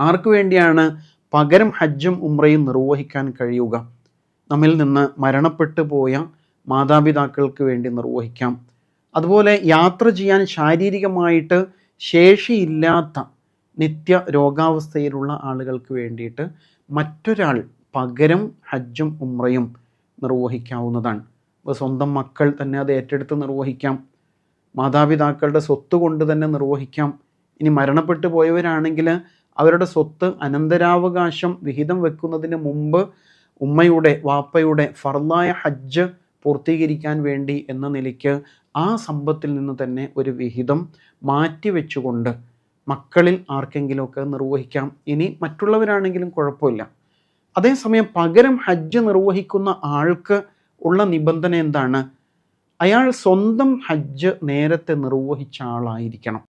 ആർക്കു വേണ്ടിയാണ് പകരം ഹജ്ജും ഉമ്രയും നിർവഹിക്കാൻ കഴിയുക? നമ്മിൽ നിന്ന് മരണപ്പെട്ടു പോയ മാതാപിതാക്കൾക്ക് വേണ്ടി നിർവഹിക്കാം. അതുപോലെ യാത്ര ചെയ്യാൻ ശാരീരികമായിട്ട് ശേഷിയില്ലാത്ത നിത്യ രോഗാവസ്ഥയിലുള്ള ആളുകൾക്ക് വേണ്ടിയിട്ട് മറ്റൊരാൾ പകരം ഹജ്ജും ഉമ്രയും നിർവഹിക്കാവുന്നതാണ്. ഇപ്പോൾ സ്വന്തം മക്കൾ തന്നെ അത് ഏറ്റെടുത്ത് നിർവഹിക്കാം. മാതാപിതാക്കളുടെ സ്വത്ത് കൊണ്ട് തന്നെ നിർവഹിക്കാം. ഇനി മരണപ്പെട്ടു പോയവരാണെങ്കിൽ അവരുടെ സ്വത്ത് അനന്തരാവകാശം വിഹിതം വെക്കുന്നതിന് മുമ്പ് ഉമ്മയുടെ വാപ്പയുടെ ഫർലായ ഹജ്ജ് പൂർത്തീകരിക്കാൻ വേണ്ടി എന്ന നിലയ്ക്ക് ആ സമ്പത്തിൽ നിന്ന് തന്നെ ഒരു വിഹിതം മാറ്റി വെച്ചുകൊണ്ട് മക്കളിൽ ആർക്കെങ്കിലുമൊക്കെ നിർവഹിക്കാം. ഇനി മറ്റുള്ളവരാണെങ്കിലും കുഴപ്പമില്ല. അതേസമയം പകരം ഹജ്ജ് നിർവഹിക്കുന്ന ആൾക്ക് ഉള്ള നിബന്ധന എന്താണ്? അയാൾ സ്വന്തം ഹജ്ജ് നേരത്തെ നിർവഹിച്ച ആളായിരിക്കണം.